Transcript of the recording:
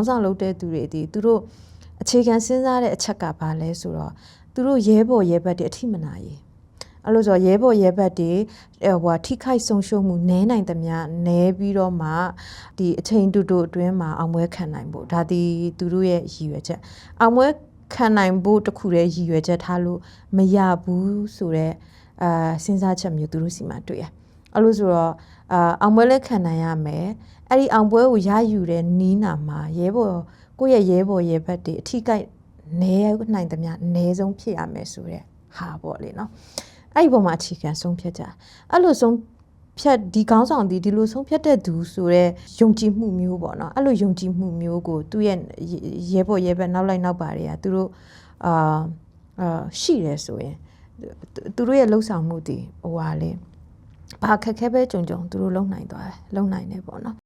င်းဆောင်လုပ်တဲ့သူတွေဒီသူတို့အခြေခံစဉ်းစားတဲ့အချက်ကဘာလဲဆိုတော့သူတို့ရဲဘော်ရဲဘက်တွေအထိမနာရေးအဲ့လိုဆိုရဲဘော်ရဲဘက်တွေဟိုထိခိုက်ဆုံးရှုံးမှုနည်းနိုင်သမျှနည်းပြီးတော့မှဒီအချိန်တူတူအတွင်းမှာအောင်ပွဲခံနိုင်ဖို့ဒါဒီသူတို့ရဲ့ရည်ရွယ်ချက်အောင်ပွဲခံနိုင်ဖို့တခုတည်းရည်ရွယ်ချက်ထားလို့မရဘူးဆိုတော့အာစဉ်းစားချက်မျိုးသူတို့စီမှာတွေ့ရ အဲ့လိုဆိုတော့အာအောင်ပွဲလည်းခံနိုင်ရမယ်အဲ့ဒီအောင်ပွဲကိုရယူတဲ့နီးနာမှာရဲဘော်ကိုယ့်ရဲ့ရဲဘော်ရဲဘက်တွေအထိကိုက်နဲနိုင်သမျှအနည်းဆုံးဖြစ်ရမယ်ဆိုတဲ့ဟာပေါ့လေနော်အဲ့ဒီပုံမှာအခြေခံဆုံးဖြတ်ကြအဲ့လိုဆုံးဖြတ်ဒီကောင်းဆောင်ဒီဒီလိုဆုံးဖြတ်တဲ့သူဆိုတော့ယုံကြည်မှုမျိုးပေါ့နော်အဲ့လိုယုံကြည်မှုမျိုးကိုသူ့ရဲ့ရဲဘော်ရဲဘက်နောက်လိုက်နောက်ပါတွေကသူတို့အာအာရှိတယ်ဆိုရင်သူတို့ရဲ့လှုပ်ဆောင်မှုဒီဟိုဟာလေ ဘာခက်ခဲပဲကြုံကြုံသူတို့လုံနိုင်သွားတယ်လုံနိုင်တယ်ပေါ့နော်